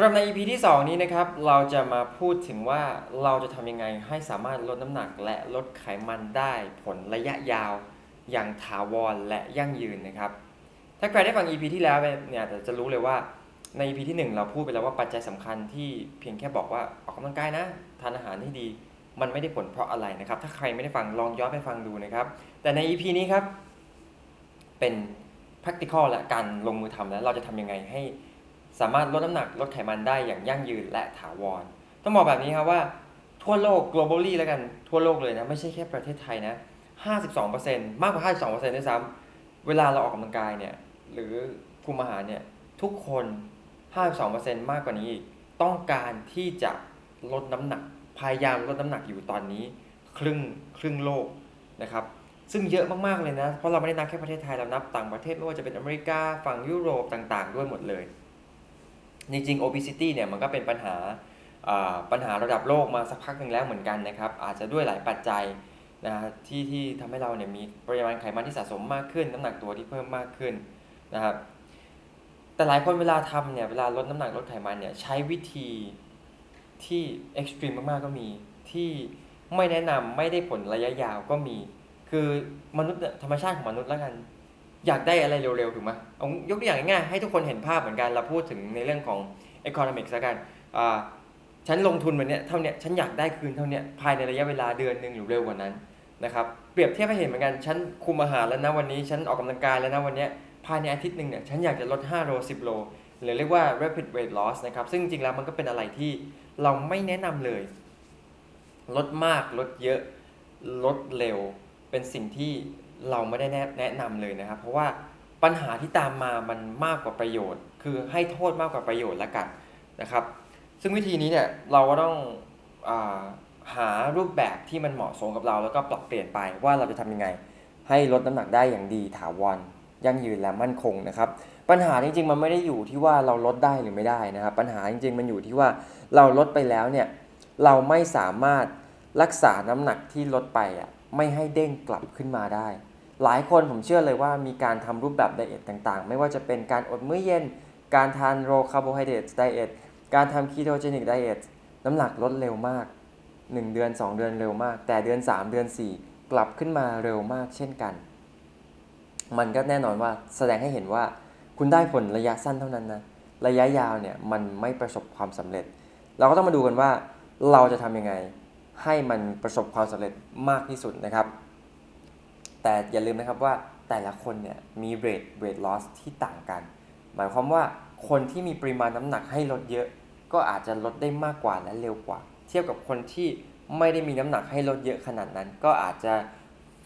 สำหรับใน EP ที่ 2 นี้นะครับ เราจะมาพูดถึงว่าเราจะทำยังไงให้สามารถลดน้ำหนักและลดไขมันได้ผลระยะยาว อย่างถาวรและยั่งยืนนะครับ ถ้าใครได้ฟัง EP ที่แล้วเนี่ยจะรู้เลยว่าใน EP ที่ 1 เราพูดไปแล้วว่าปัจจัยสำคัญที่เพียงแค่บอกว่าออกกำลังกายนะ ทานอาหารให้ดี มันไม่ได้ผลเพราะอะไรนะครับ ถ้าใครไม่ได้ฟังลองย้อนไปฟังดูนะครับ แต่ใน EP นี้ครับเป็น practical และการลงมือทำแล้วเราจะทำยังไงให้ สามารถลดน้ำหนักลดไขมันได้อย่างยั่งยืนและถาวร ต้องบอกแบบนี้ครับว่าทั่วโลก globally แล้วกันทั่วโลกเลยนะ ไม่ใช่แค่ประเทศไทยนะ 52%มากกว่า 52%ด้วยซ้ำเวลาเราออกกำลังกายเนี่ย หรือคุมอาหารเนี่ย ทุกคน 52%มากกว่านี้อีกต้องการที่จะลดน้ำหนัก พยายามลดน้ำหนักอยู่ตอนนี้ ครึ่งครึ่งโลกนะครับซึ่งเยอะมากๆเลยนะ เพราะเราไม่ได้นับแค่ประเทศไทย เรานับต่างประเทศไม่ว่าจะเป็นอเมริกา ฝั่งยุโรปต่างๆ ด้วยหมดเลย จริงๆ obesity เนี่ยมันก็เป็นปัญหาปัญหาระดับโลกมาสักพักหนึ่งแล้วเหมือนกันนะครับ อาจจะด้วยหลายปัจจัยนะที่ที่ทำให้เราเนี่ยมีปริมาณไขมันที่สะสมมากขึ้น น้ำหนักตัวที่เพิ่มมากขึ้นนะครับแต่หลายคนเวลาทำเนี่ยเวลาลดน้ำหนักลดไขมันเนี่ยใช้วิธีที่เอ็กซ์ตรีมมากๆก็มีที่ไม่แนะนำไม่ได้ผลระยะยาวก็มี คือมนุษย์ธรรมชาติของมนุษย์แล้วกัน อยากได้อะไรเร็วๆ ถูกไหมเอายกตัวอย่างง่ายๆให้ทุกคนเห็นภาพเหมือนกันเราพูดถึงในเรื่องของ economics ล้วกันอ่าฉันลงทุนวันเนี้ยเท่าเนี้ยฉันอยากได้คืนเท่าเนี้ยภายในระยะเวลาเดือนหนึ่งหรือเร็วกว่านั้นนะครับเปรียบเทียบให้เห็นเหมือนกันฉันคุมอาหารแล้วนะวันนี้ฉันออกกำลังกายแล้วนะวันเนี้ยภายในอาทิตย์หนึ่งเนี่ยฉันอยากจะลด 5 โล 10 โล หรือเรียกว่า rapid weight loss นะครับซึ่งจริงๆแล้วมันก็เป็นอะไรที่เราไม่แนะนำเลย ลดมากลดเยอะลดเร็วเป็นสิ่งที่ เราไม่ได้แนะนะนำเลยนะครับ เพราะว่าปัญหาที่ตามมามันมากกว่าประโยชน์ คือให้โทษมากกว่าประโยชน์ละกันนะครับ ซึ่งวิธีนี้เนี่ยเราก็ต้องอาหารูปแบบที่มันเหมาะสมกับเรา แล้วก็ปรับเปลี่ยนไปว่าเราจะทำยังไง ให้ลดน้ำหนักได้อย่างดีถาวรยั่งยืนและมั่นคงนะครับ ปัญหาจริงๆ มันไม่ได้อยู่ที่ว่าเราลดได้หรือไม่ได้นะครับ ปัญหาจริงๆ มันอยู่ที่ว่าเราลดไปแล้วเนี่ยเราไม่สามารถรักษาน้ำหนักที่ลดไปอะไม่ให้เด้งกลับขึ้นมาได้ หลายคนผมเชื่อเลยว่ามีการทำรูปแบบไดเอทต่างๆ ไม่ว่าจะเป็นการอดมื้อเย็น การทานโลคาร์โบไฮเดรตไดเอทการทำคีโตเจนิกไดเอทน้ำหนักลดเร็วมาก 1 เดือน 2 เดือนเร็วมาก แต่เดือน 3 เดือน 4 กลับขึ้นมาเร็วมากเช่นกัน มันก็แน่นอนว่าแสดงให้เห็นว่าคุณได้ผลระยะสั้นเท่านั้นนะระยะยาวเนี่ยมันไม่ประสบความสำเร็จ เราก็ต้องมาดูกันว่าเราจะทำยังไงให้มันประสบความสำเร็จมากที่สุดนะครับ แต่อย่าลืมนะครับว่าแต่ละคนเนี่ยมีเรทเวทลอสที่ต่างกัน หมายความว่าคนที่มีปริมาณน้ำหนักให้ลดเยอะ ก็อาจจะลดได้มากกว่าและเร็วกว่า เทียบกับคนที่ไม่ได้มีน้ำหนักให้ลดเยอะขนาดนั้น ก็อาจจะ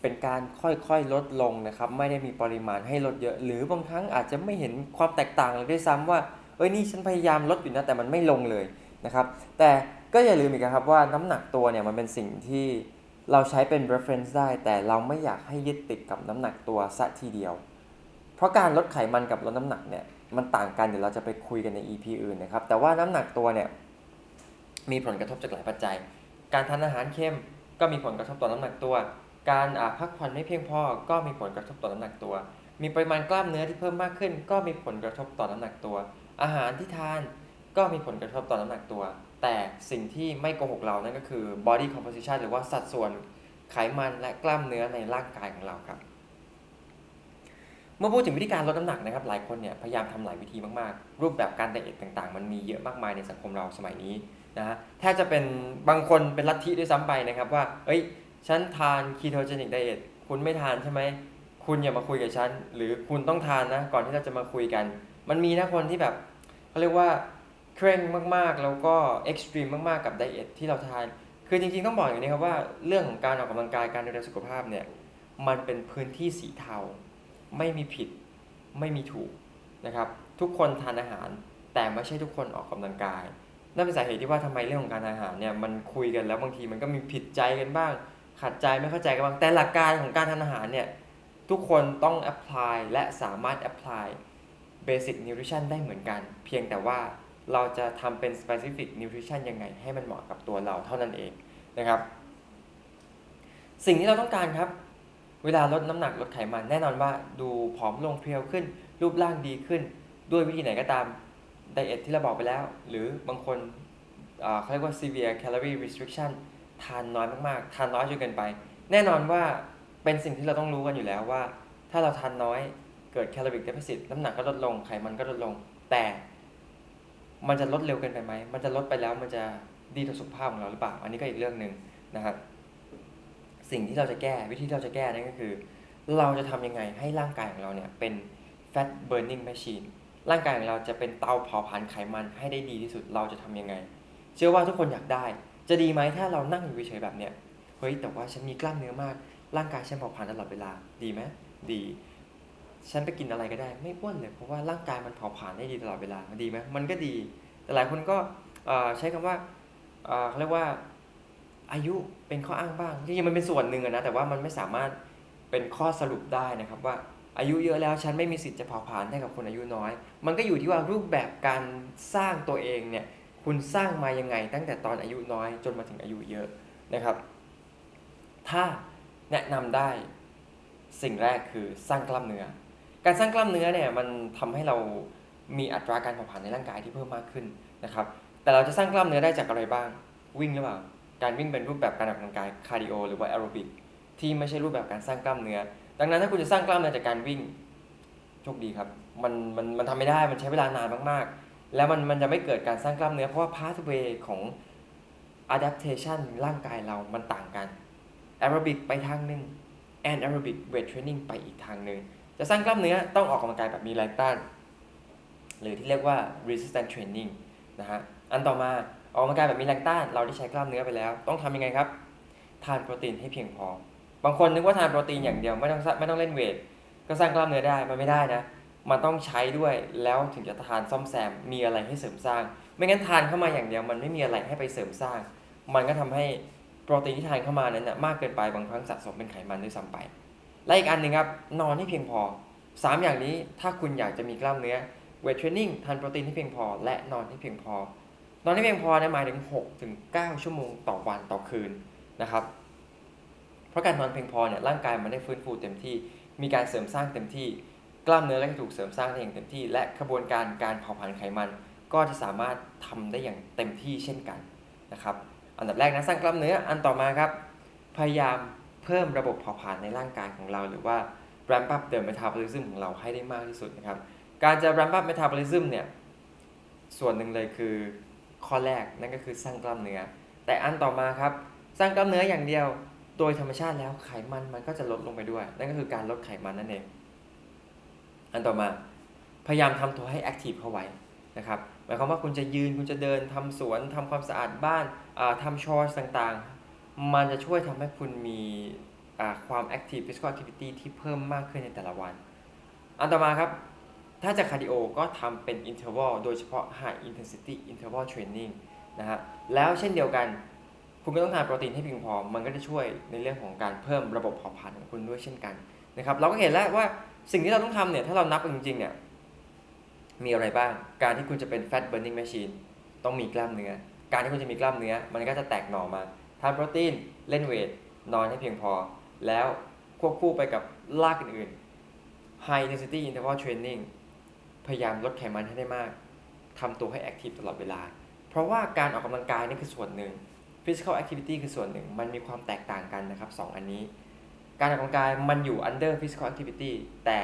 เป็นการค่อยๆลดลงนะครับ ไม่ได้มีปริมาณให้ลดเยอะ หรือบางครั้งอาจจะไม่เห็นความแตกต่างเลยด้วยซ้ำว่าเอ้ยนี่ฉันพยายามลดอยู่นะแต่มันไม่ลงเลยนะครับ แต่ก็อย่าลืมอีกนะครับว่าน้ำหนักตัวเนี่ยมันเป็นสิ่งที่ เราใช้เป็น reference ได้ แต่เราไม่อยากให้ยึดติดกับน้ำหนักตัวซะทีเดียว เพราะการลดไขมันกับลดน้ำหนักเนี่ยมันต่างกันเดี๋ยวเราจะไปคุยกันใน EP อื่นนะครับ แต่ว่าน้ำหนักตัวเนี่ยมีผลกระทบจากหลายปัจจัย การทานอาหารเค็มก็มีผลกระทบต่อน้ำหนักตัว การอ่าพักผ่อนไม่เพียงพอก็มีผลกระทบต่อน้ำหนักตัว มีปริมาณกล้ามเนื้อที่เพิ่มมากขึ้น ก็มีผลกระทบต่อน้ำหนักตัว อาหารที่ทานก็มีผลกระทบต่อน้ำหนักตัว แต่สิ่งที่ไม่โกหกเรานั่นก็คือ body composition หรือว่าสัดส่วนไขมันและกล้ามเนื้อในร่างกายของเราครับ เมื่อพูดถึงวิธีการลดน้ำหนักนะครับ หลายคนเนี่ยพยายามทำหลายวิธีมากๆ รูปแบบการไดเอทต่างๆ มันมีเยอะมากมายในสังคมเราสมัยนี้นะฮะแทบจะเป็นบางคนเป็นลัทธิด้วยซ้ำไปนะครับว่า เอ้ย ฉันทานคีโตเจนิกไดเอทคุณไม่ทานใช่ไหม คุณอย่ามาคุยกับฉัน หรือคุณต้องทานนะ ก่อนที่เราจะมาคุยกัน มันมีนะคนที่แบบเขาเรียกว่า เคร่งมากๆ แล้วก็เอ็กซ์ตรีมมากๆ กับไดเอทที่เราทาน คือจริงๆต้องบอกอย่างนี้ครับว่าเรื่องของการออกกำลังกายการดูแลสุขภาพเนี่ยมันเป็นพื้นที่สีเทา ไม่มีผิดไม่มีถูกนะครับทุกคนทานอาหาร แต่ไม่ใช่ทุกคนออกกำลังกายนั่นเป็นสาเหตุที่ว่าทำไมเรื่องของการอาหารเนี่ยมันคุยกันแล้วบางทีมันก็มีผิดใจกันบ้าง ขัดใจไม่เข้าใจกันบ้างแต่หลักการของการทานอาหารเนี่ยทุกคนต้อง apply และสามารถ apply basic nutrition ได้เหมือนกัน เพียงแต่ว่า เราจะทำเป็น specific nutrition ยังไง ให้มันเหมาะกับตัวเราเท่านั้นเองนะครับ สิ่งที่เราต้องการครับ เวลาลดน้ำหนักลดไขมันแน่นอนว่าดูผอมลงเพรียวขึ้น รูปร่างดีขึ้น ด้วยวิธีไหนก็ตามไดเอทที่เราบอกไปแล้ว หรือบางคนเขาเรียกว่า severe calorie restriction ทานน้อยมากๆ ทานน้อยจนเกินไป แน่นอนว่าเป็นสิ่งที่เราต้องรู้กันอยู่แล้วว่า ถ้าเราทานน้อยเกิด caloric deficit น้ำหนักก็ลดลงไขมันก็ลดลง แต่ มันจะลดเร็วเกินไปไหม มันจะลดไปแล้วมันจะดีต่อสุขภาพของเราหรือเปล่า อันนี้ก็อีกเรื่องหนึ่งนะครับ สิ่งที่เราจะแก้วิธีที่เราจะแก้นั่นก็คือ เราจะทำยังไงให้ร่างกายของเราเนี่ยเป็น fat burning machine ร่างกายของเราจะเป็นเตาเผาผลาญไขมันให้ได้ดีที่สุด เราจะทำยังไง เชื่อว่าทุกคนอยากได้ จะดีไหมถ้าเรานั่งอยู่เฉยๆแบบเนี้ย เฮ้ย แต่ว่าฉันมีกล้ามเนื้อมาก ร่างกายฉันเผาผลาญตลอดเวลา ดีไหมดี ฉันไปกินอะไรก็ได้ไม่อ้วนเลยเพราะว่าร่างกายมันเผาผลาญได้ดีตลอดเวลามันดีไหมมันก็ดี แต่หลายคนก็ใช้คำว่าเขาเรียกว่าอายุเป็นข้ออ้างบ้างจริงๆมันเป็นส่วนหนึ่งอนะแต่ว่ามันไม่สามารถเป็นข้อสรุปได้นะครับว่าอายุเยอะแล้วฉันไม่มีสิทธิ์จะเผาผลาญได้กับคนอายุน้อย มันก็อยู่ที่ว่ารูปแบบการสร้างตัวเองเนี่ยคุณสร้างมายังไง ตั้งแต่ตอนอายุน้อยจนมาถึงอายุเยอะนะครับ ถ้าแนะนำได้สิ่งแรกคือสร้างกล้ามเนื้อ การสร้างกล้ามเนื้อเนี่ยมันทำให้เรามีอัตราการเผาผลาญในร่างกายที่เพิ่มมากขึ้นนะครับ แต่เราจะสร้างกล้ามเนื้อได้จากอะไรบ้าง วิ่งหรือเปล่า การวิ่งเป็นรูปแบบการออกกำลังกายคาร์ดิโอหรือว่าแอโรบิกที่ไม่ใช่รูปแบบการสร้างกล้ามเนื้อ ดังนั้นถ้าคุณจะสร้างกล้ามเนื้อจากการวิ่งโชคดีครับ มันมันมันทำไม่ได้ มันใช้เวลานานมากๆ แล้วมันมันจะไม่เกิดการสร้างกล้ามเนื้อเพราะว่า pathway ของ adaptation ร่างกายเรามันต่างกัน aerobic ไปทางหนึ่ง anaerobic weight training ไปอีกทางหนึ่ง จะสร้างกล้ามเนื้อต้องออกกำลังกายแบบมีแรงต้าน หรือที่เรียกว่า resistance training นะฮะอันต่อมาออกกำลังกายแบบมีแรงต้านเราได้ใช้กล้ามเนื้อไปแล้ว ต้องทำยังไงครับ ทานโปรตีนให้เพียงพอ บางคนนึกว่าทานโปรตีนอย่างเดียวไม่ต้องไม่ต้องเล่นเวทก็สร้างกล้ามเนื้อได้มันไม่ได้นะมันต้องใช้ด้วยแล้วถึงจะทานซ่อมแซมมีอะไรให้เสริมสร้าง ไม่งั้นทานเข้ามาอย่างเดียวมันไม่มีอะไรให้ไปเสริมสร้าง มันก็ทำให้โปรตีนที่ทานเข้ามานั้นนะมากเกินไปบางครั้งสะสมเป็นไขมันด้วยซ้ำไป และอีกอันหนึ่งครับนอนให้เพียงพอ 3 อย่างนี้ถ้าคุณอยากจะมีกล้ามเนื้อเวทเทรนนิ่งทานโปรตีนที่เพียงพอ และนอนที่เพียงพอ นอนที่เพียงพอเนยหมายถึง6ถึง9ชั่วโมงต่อวันต่อคืนนะครับ เพราะการนอนเพียงพอเนี่ยร่างกายมันได้ฟื้นฟูเต็มที่ มีการเสริมสร้างเต็มที่ กล้ามเนื้อและถูกเสริมสร้างได้อย่างเต็มที่ และกระบวนการการเผาผลาญไขมัน ก็จะสามารถทำได้อย่างเต็มที่เช่นกันนะครับ อันดับแรกนะสร้างกล้ามเนื้ออันต่อมาครับ พยายาม เพิ่มระบบเผาผลาญในร่างกายของเรา หรือว่า ramp up the metabolism ของเราให้ได้มากที่สุดนะครับ การจะ ramp up metabolism เนี่ย ส่วนหนึ่งเลยคือข้อแรกนั่นก็คือสร้างกล้ามเนื้อ แต่อันต่อมาครับ สร้างกล้ามเนื้ออย่างเดียว โดยธรรมชาติแล้วไขมันมันก็จะลดลงไปด้วย นั่นก็คือการลดไขมันนั่นเอง อันต่อมาพยายามทำตัวให้แอคทีฟเข้าไว้นะครับหมายความว่าคุณจะยืนคุณจะเดินทำสวนทำความสะอาดบ้านอ่าทำชอร์ต่างๆ มันจะช่วยทำให้คุณมีความแอคทีฟฟิสิกอลแอคทิวิตี้ที่เพิ่มมากขึ้นในแต่ละวัน อันต่อมาครับ ถ้าจะคาร์ดิโอก็ทำเป็นอินเทอร์วัลโดยเฉพาะ High Intensity Interval Training นะฮะ แล้วเช่นเดียวกัน คุณก็ต้องทานโปรตีนให้เพียงพอ มันก็จะช่วยในเรื่องของการเพิ่มระบบเผาผลาญของคุณด้วยเช่นกันนะครับ เราก็เห็นแล้วว่าสิ่งที่เราต้องทำเนี่ย ถ้าเรานับจริงๆเนี่ย มีอะไรบ้าง การที่คุณจะเป็น fat burning machine ต้องมีกล้ามเนื้อ การที่คุณจะมีกล้ามเนื้อ มันก็จะแตกหน่อมา ทานโปรตีน เล่นเวท นอนให้เพียงพอ แล้วควบคู่ไปกับลากอื่นๆ high intensity interval training พยายามลดไขมันให้ได้มาก ทำตัวให้แอคทีฟตลอดเวลา เพราะว่าการออกกำลังกายนี่คือส่วนหนึ่ง physical activity คือส่วนหนึ่ง มันมีความแตกต่างกันนะครับสองอันนี้ การออกกำลังกายมันอยู่ under physical activity แต่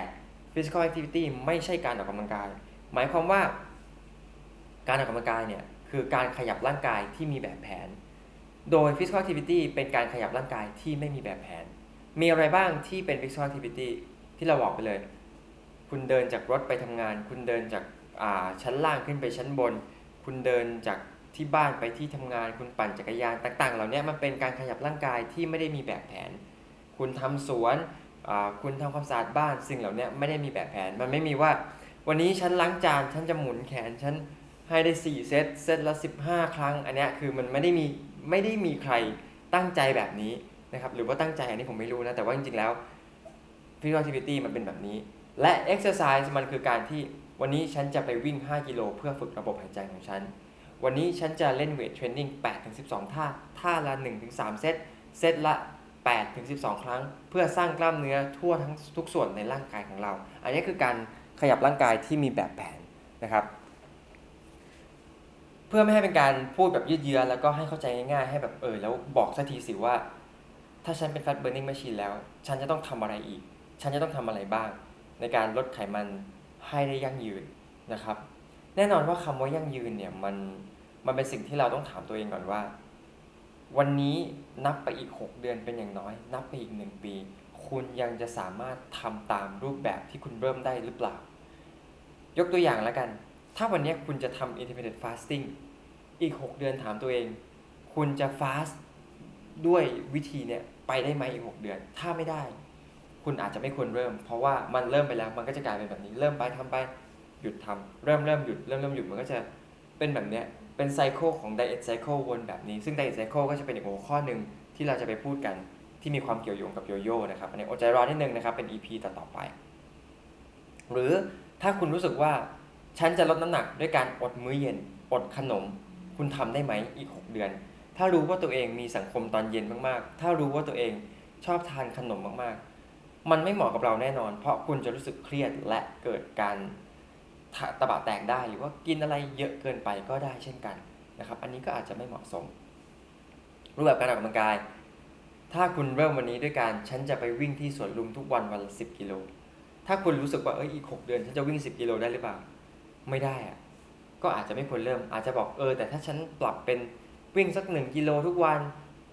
physical activity ไม่ใช่การออกกำลังกาย หมายความว่า การออกกำลังกายเนี่ยคือการขยับร่างกายที่มีแบบแผน โดย physical activity เป็นการขยับร่างกายที่ไม่มีแบบแผน มีอะไรบ้างที่เป็น physical activity ที่เราบอกไปเลย คุณเดินจากรถไปทำงาน คุณเดินจากาชั้นล่างขึ้นไปชั้นบน คุณเดินจากที่บ้านไปที่ทำงาน คุณปั่นจักรยานต่าง ๆ เหล่านี้มันเป็นการขยับร่างกายที่ไม่ได้มีแบบแผน คุณทำสวนคุณทำความสะอาดบ้านสิ่งเหล่านี้ไม่ได้มีแบบแผน มันไม่มีว่า วันนี้ฉันล้างจานฉันจะหมุนแขนฉันให้ได้ 4 เซตเซตละ 15 ครั้ง อันนี้คือมันไม่ได้มี ไม่ได้มีใครตั้งใจแบบนี้นะครับหรือว่าตั้งใจอันนี้ผมไม่รู้นะ แต่ว่าจริงๆแล้ว physical activity มันเป็นแบบนี้ และ exercise มันคือการที่วันนี้ฉันจะไปวิ่ง 5 กิโลเพื่อฝึกระบบหายใจของฉัน วันนี้ฉันจะเล่นเวทเทรนนิ่ง8-12 ท่า ท่าละ 1-3 เซต เซตละ 8-12 ครั้ง เพื่อสร้างกล้ามเนื้อทั่วทั้งทุกส่วนในร่างกายของเรา อันนี้คือการขยับร่างกายที่มีแบบแผนนะครับ เพื่อไม่ให้เป็นการพูดแบบยืดเยื้อแล้วก็ให้เข้าใจง่ายๆ ให้แบบเออแล้วบอกสักทีสิว่า ถ้าฉันเป็น fat burning machine แล้ว ฉันจะต้องทำอะไรอีก ฉันจะต้องทำอะไรบ้าง ในการลดไขมันให้ได้ยั่งยืนนะครับ แน่นอนว่าคำว่ายั่งยืนเนี่ยมันมันเป็นสิ่งที่เราต้องถามตัวเองก่อนว่า วันนี้นับไปอีก 6 เดือนเป็นอย่างน้อย นับไปอีก 1 ปี คุณยังจะสามารถทำตามรูปแบบที่คุณเริ่มได้หรือเปล่า ยกตัวอย่างแล้วกัน ถ้าวันนี้คุณจะทำ intermittent fasting อีก 6 เดือนถามตัวเอง คุณจะ fast ด้วยวิธีเนี่ยไปได้ไหมอีก 6 เดือน ถ้าไม่ได้ คุณอาจจะไม่ควรเริ่ม เพราะว่ามันเริ่มไปแล้วมันก็จะกลายเป็นแบบนี้ เริ่มไปทำไปหยุดทำเริ่มเริ่มหยุดเริ่มเริ่มหยุดมันก็จะเป็นแบบเนี้ยเป็นไซเคิลของ diet cycle วนแบบนี้ ซึ่ง diet cycle ก็จะเป็นอีกหัวข้อหนึ่งที่เราจะไปพูดกันที่มีความเกี่ยวโยงกับโยโย่นะครับอันนี้อดใจรอนิดนึงนะครับเป็น EP ต่อๆไป หรือถ้าคุณรู้สึกว่า ฉันจะลดน้ำหนักด้วยการอดมื้อเย็น อดขนม คุณทำได้ไหมอีก 6 เดือน ถ้ารู้ว่าตัวเองมีสังคมตอนเย็นมากๆ ถ้ารู้ว่าตัวเองชอบทานขนมมากๆ มันไม่เหมาะกับเราแน่นอน เพราะคุณจะรู้สึกเครียดและเกิดการตะบะแตกได้หรือว่ากินอะไรเยอะเกินไปก็ได้เช่นกันนะครับ อันนี้ก็อาจจะไม่เหมาะสม รูปแบบการออกกำลังกาย ถ้าคุณเริ่มวันนี้ด้วยการฉันจะไปวิ่งที่สวนลุมทุกวันวันละสิบกิโล ถ้าคุณรู้สึกว่าเอออีก6เดือนฉันจะวิ่ง10กิโลได้หรือเปล่า ไม่ได้อะก็อาจจะไม่ควรเริ่มอาจจะบอกเออ แต่ถ้าฉันปรับเป็นวิ่งสัก 1 กิโลทุกวัน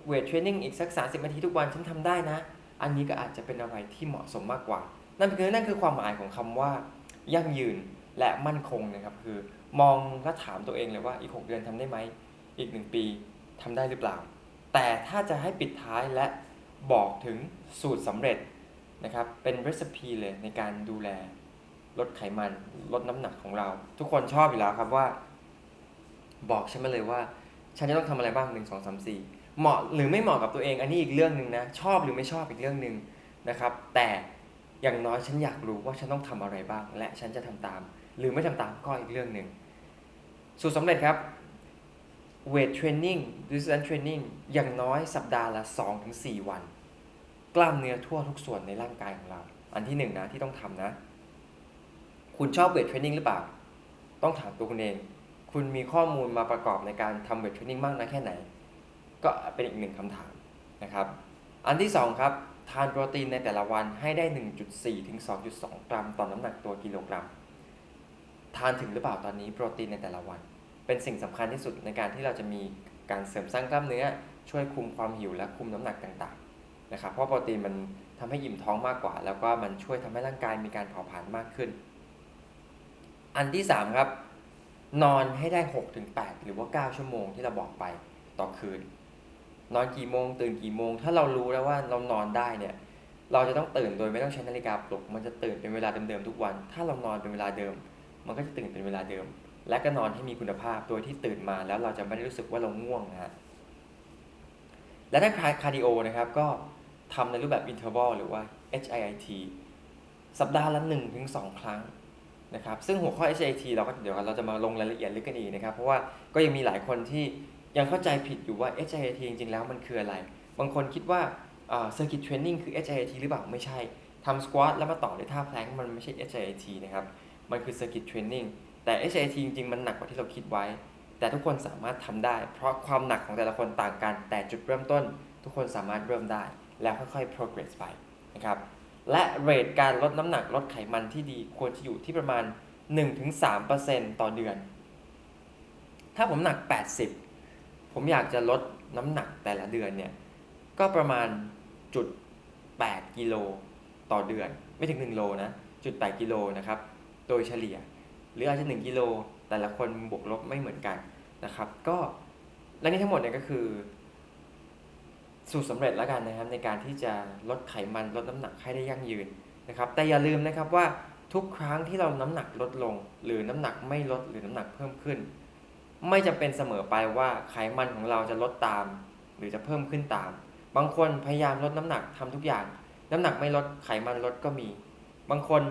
เวทเทรนนิ่งอีกสัก 30นาทีทุกวันฉันทำได้นะ อันนี้ก็อาจจะเป็นอะไรที่เหมาะสมมากกว่า นั่นคือนั่นคือความหมายของคำว่า ยั่งยืนและมั่นคงนะครับคือมองและถามตัวเองเลยว่าอีก 6 เดือนทำได้ไหมอีก 1 ปีทำได้หรือเปล่า แต่ถ้าจะให้ปิดท้ายและบอกถึงสูตรสำเร็จนะครับเป็นรีซปีเลยในการดูแล ลดไขมัน ลดน้ำหนักของเรา ทุกคนชอบอยู่แล้วครับว่า บอกฉันมาเลยว่า ฉันจะต้องทำอะไรบ้างหนึ่งสองสามสี่เหมาะหรือไม่เหมาะกับตัวเอง อันนี้อีกเรื่องหนึ่งนะ ชอบหรือไม่ชอบอีกเรื่องหนึ่งนะครับ แต่อย่างน้อยฉันอยากรู้ว่าฉันต้องทำอะไรบ้าง และฉันจะทำตาม หรือไม่ทำตามก็อีกเรื่องหนึ่งสูตรสำเร็จครับเวทเทรนนิ่ง resistance training อย่างน้อยสัปดาห์ละ 2-4 วัน กล้ามเนื้อทั่วทุกส่วนในร่างกายของเรา อันที่หนึ่งนะที่ต้องทำนะ คุณชอบเวทเทรนนิ่งหรือเปล่า ต้องถามตัวคุณเอง คุณมีข้อมูลมาประกอบในการทำเวทเทรนนิ่งมากน้อยแค่ไหน ก็เป็นอีกหนึ่งคำถามนะครับ อันที่สองครับ ทานโปรตีนในแต่ละวันให้ได้ 1.4 ถึง 2.2 กรัมต่อน้ำหนักตัวกิโลกรัม ทานถึงหรือเปล่าตอนนี้โปรตีนในแต่ละวัน เป็นสิ่งสำคัญที่สุดในการที่เราจะมีการเสริมสร้างกล้ามเนื้อ ช่วยคุมความหิวและคุมน้ำหนักต่างๆนะครับเพราะโปรตีนมันทำให้อิ่มท้องมากกว่า แล้วก็มันช่วยทำให้ร่างกายมีการเผาผลาญมากขึ้น อันที่ 3 ครับ นอนให้ได้ 6-8 หรือว่า 9 ชั่วโมงที่เราบอกไปต่อคืน นอนกี่โมง ตื่นกี่โมง ถ้าเรารู้แล้วว่าเรานอนได้เนี่ยเราจะต้องตื่นโดยไม่ต้องใช้นาฬิกาปลุก มันจะตื่นเป็นเวลาเดิมๆทุกวัน ถ้าเรานอนเป็นเวลาเดิม มันก็จะตื่นเป็นเวลาเดิม และก็นอนให้มีคุณภาพ โดยที่ตื่นมาแล้วเราจะไม่ได้รู้สึกว่าเราง่วงนะฮะ และถ้าคาร์ดิโอนะครับก็ทำในรูปแบบอินเทอร์วลหรือว่า HIIT สัปดาห์ละ1-2 ครั้ง นะครับซึ่งหัวข้อ HIIT เราก็เดี๋ยวเราจะมาลงรายละเอียดลึกกันอีกนะครับเพราะว่าก็ยังมีหลายคนที่ยังเข้าใจผิดอยู่ว่า HIIT จริงๆแล้วมันคืออะไร บางคนคิดว่าเซอร์กิตเทรนนิ่งคือ HIIT หรือเปล่าไม่ใช่ทำสควอตแล้วมาต่อด้วยท่าแพลงมันไม่ใช่ HIIT นะครับมันคือ Circuit Training แต่ HIIT จริงๆ มันหนักกว่าที่เราคิดไว้ แต่ทุกคนสามารถทำได้ เพราะความหนักของแต่ละคนต่างกันแต่จุดเริ่มต้น ทุกคนสามารถเริ่มได้ แล้วค่อยๆ progress ไปนะครับ และเรทการลดน้ำหนักลดไขมันที่ดีควรจะอยู่ที่ประมาณ 1-3%ต่อเดือน ถ้าผมหนัก 80 ผมอยากจะลดน้ำหนักแต่ละเดือนเนี่ย ก็ประมาณจุด8กิโลต่อเดือน ไม่ถึง 1 โลนะจุด8กิโลนะครับ โดยเฉลี่ย หรืออาจจะ 1 กิโล แต่ละคนบวกลบไม่เหมือนกันนะครับ ก็และนี่ทั้งหมดเนี่ยก็คือ สูตรสำเร็จแล้วกันนะครับ ในการที่จะลดไขมันลดน้ำหนักให้ได้ยั่งยืนนะครับ แต่อย่าลืมนะครับว่าทุกครั้งที่เราน้ำหนักลดลง หรือน้ำหนักไม่ลดหรือน้ำหนักเพิ่มขึ้น ไม่จำเป็นเสมอไปว่าไขมันของเราจะลดตาม หรือจะเพิ่มขึ้นตาม บางคนพยายามลดน้ำหนักทำทุกอย่าง น้ำหนักไม่ลดไขมันลดก็มี บางคน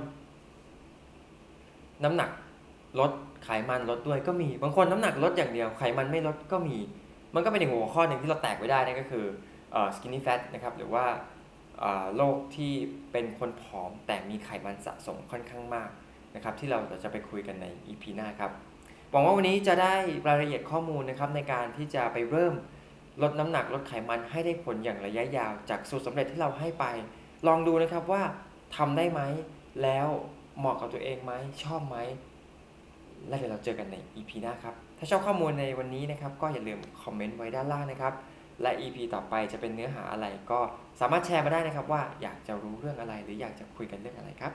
น้ำหนักลดไขมันลดด้วยก็มี บางคนน้ำหนักลดอย่างเดียวไขมันไม่ลดก็มี มันก็เป็นอีกหัวข้อหนึ่งที่เราแตกไว้ได้นั่นก็คือ skinny fat นะครับหรือว่าโรคที่เป็นคนผอมแต่มีไขมันสะสมค่อนข้างมากนะครับที่เราจะไปคุยกันใน EP หน้าครับหวังว่าวันนี้จะได้รายละเอียดข้อมูลนะครับในการที่จะไปเริ่มลดน้ำหนักลดไขมันให้ได้ผลอย่างระยะยาว จากสูตรสำเร็จที่เราให้ไป ลองดูนะครับว่าทำได้ไหมแล้วเหมาะกับตัวเองไหมชอบไหมและเดี๋ยวเราเจอกันใน EP หน้าครับ ถ้าชอบข้อมูลในวันนี้นะครับ ก็อย่าลืมคอมเมนต์ไว้ด้านล่างนะครับ และ EP ต่อไปจะเป็นเนื้อหาอะไรก็สามารถแชร์มาได้นะครับว่าอยากจะรู้เรื่องอะไรหรืออยากจะคุยกันเรื่องอะไรครับ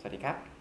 สวัสดีครับ